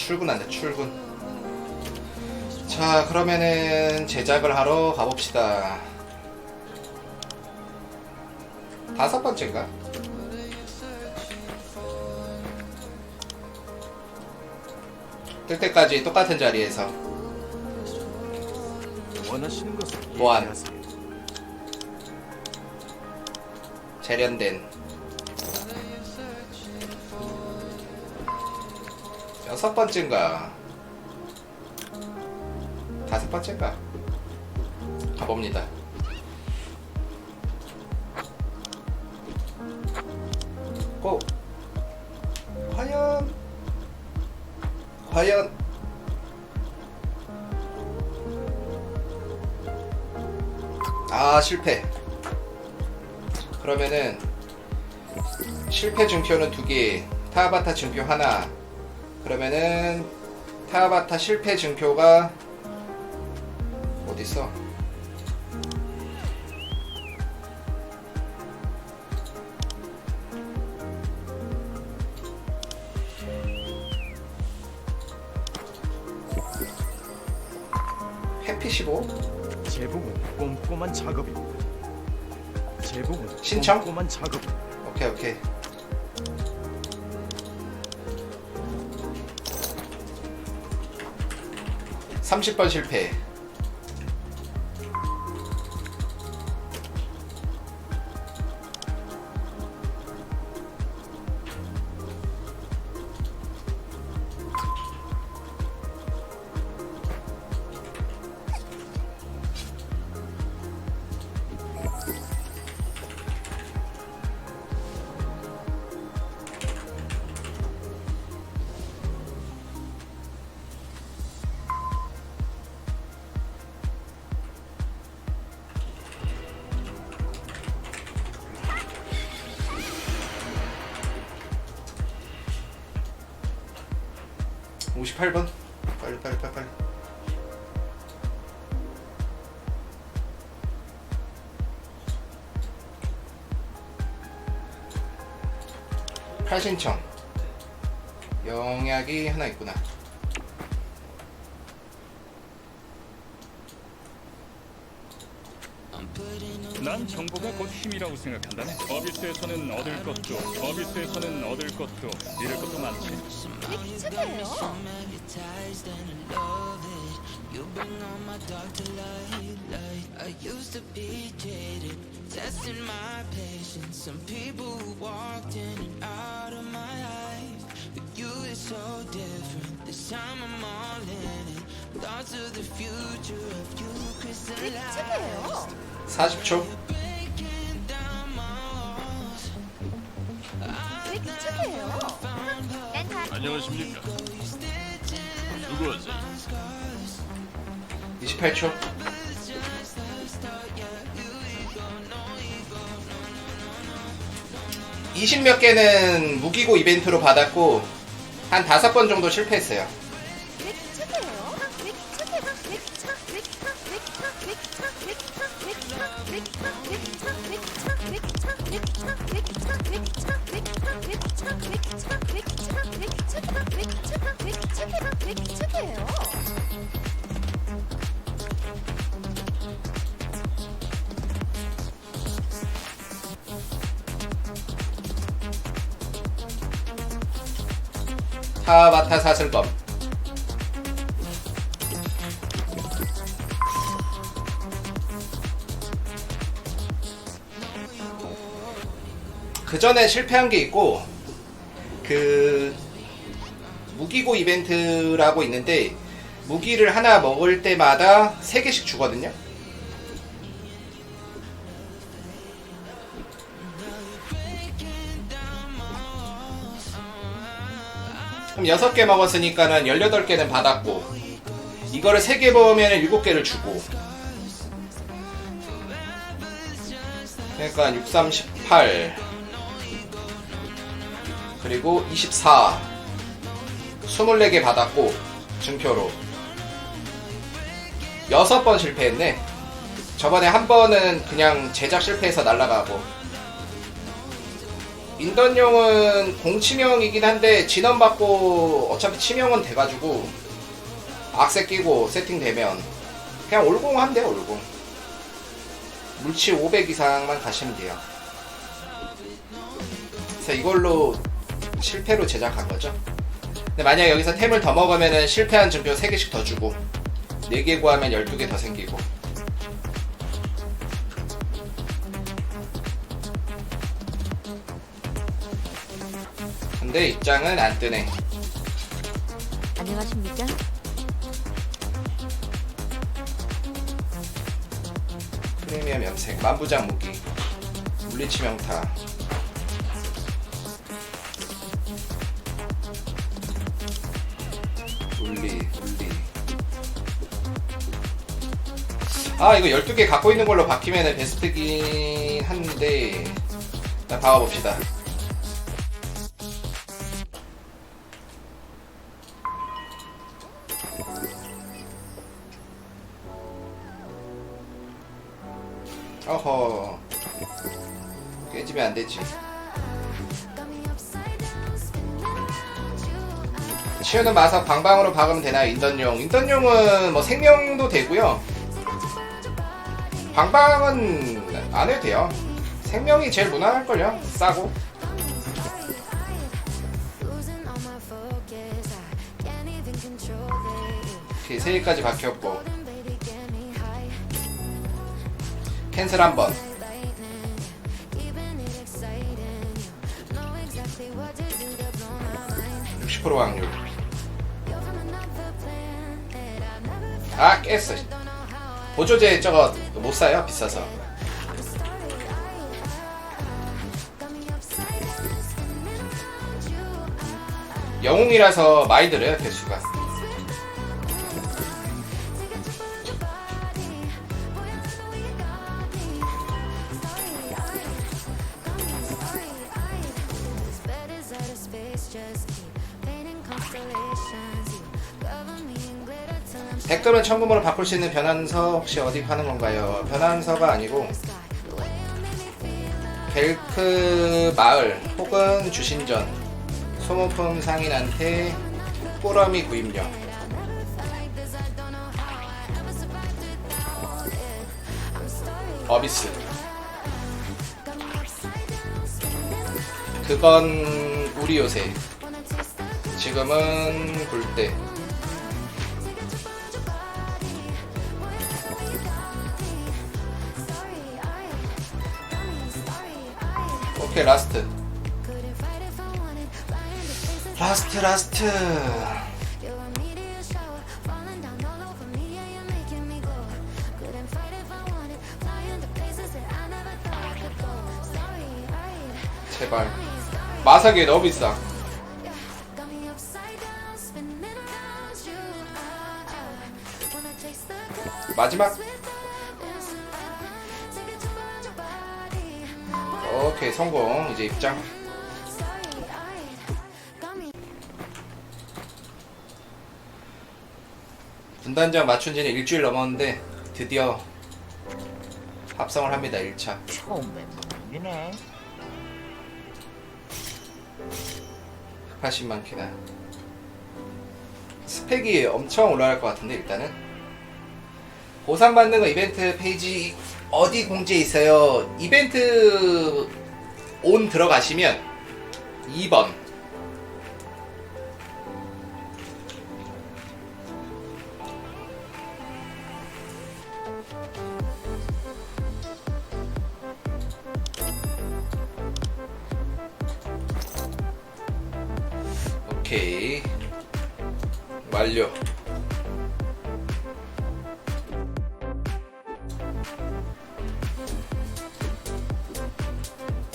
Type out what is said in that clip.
출근한다 출근. 자 그러면은 제작을 하러 가봅시다. 다섯 번째인가? 뜰 때까지 똑같은 자리에서. 원하시는 것을 보안. 재련된 여섯 번째인가 다섯 번째인가 가봅니다. 고. 과연. 과연. 아 실패. 그러면은 실패 증표는 두 개, 타바타 증표 하나. 그러면은 타바타 실패 증표가 어디 있어? 해피 15? 제복은 꼼꼼한 작업입니다. 제복은 신청? 꼼꼼한 작업. 오케이 오케이. 삼십 번 실패. 오십팔 번. 빨리 빨리 빨리 빨리. 팔신청. 영약이 하나 있구나. 난 정보가 곧 힘이라고 생각한다네. 어비스에서는 얻을 것도, 어비스에서는 얻을 것도, 잃을 것도 많지. 근데 귀찮아요. 귀찮아요. 40초. Breaking down my walls. 되게 착해요. 안녕하십니까? 누구세요? 28초. 이십 몇 개는 무기고 이벤트로 받았고 한 다섯 번 정도 실패했어요. 착해요. 되게 착해. 되게 착. 되게 착. 되게 타바타 사슬검. 그 전에 실패한 게 있고 그 무기고 이벤트라고 있는데 무기를 하나 먹을 때마다 세 개씩 주거든요. 그럼 6개 먹었으니까는 18개는 받았고 이거를 3개 먹으면 7개를 주고 그러니까 6, 3, 18 그리고 24 24개 받았고 증표로. 6번 실패했네. 저번에 한 번은 그냥 제작 실패해서 날라가고. 인던용은 공치명이긴 한데 진원받고 어차피 치명은 돼가지고 악세 끼고 세팅되면 그냥 올공 한대 올공. 물치 500 이상만 가시면 돼요. 그래서 이걸로 실패로 제작한 거죠. 근데 만약 여기서 템을 더 먹으면 실패한 증표 3개씩 더 주고 4개 구하면 12개 더 생기고. 근데 입장은 안 뜨네. 안녕하십니까? 프리미엄 염색 만부장 무기 물리치 명타 울리 울리 아 이거 12개 갖고 있는 걸로 바뀌면 베스트긴 한데 일단 박아봅시다. 어허. 깨지면 안 되지 치우는 마석 방방으로 박으면 되나요 인던용. 인던용은 뭐 생명도 되고요. 방방은 안 해도 돼요. 생명이 제일 무난할걸요. 싸고. 오케이 3개까지 박혔고. 캔슬 한번. 60% 확률 아 깼어. 보조제 저거 못 사요? 비싸서. 영웅이라서 많이 들어요 개수가 댓글은 천금으로 바꿀 수 있는 변환서 혹시 어디 파는 건가요? 변환서가 아니고 벨크 마을 혹은 주신전 소모품 상인한테 꾸러미 구입력 어비스. 그건 우리 요새. 지금은 굴대 오케이 라스트. 라스트 라스트. 제발. 마사기 너무 비싸. 마지막 오케이 성공 이제 입장. 분단장 맞춘 지는 일주일 넘었는데 드디어 합성을 합니다 1차. 처음 멤버이네. 80만 키나 스펙이 엄청 올라갈 것 같은데 일단은. 보상받는 거 이벤트 페이지 어디 공지에 있어요? 이벤트 온 들어가시면 2번. 오케이. 완료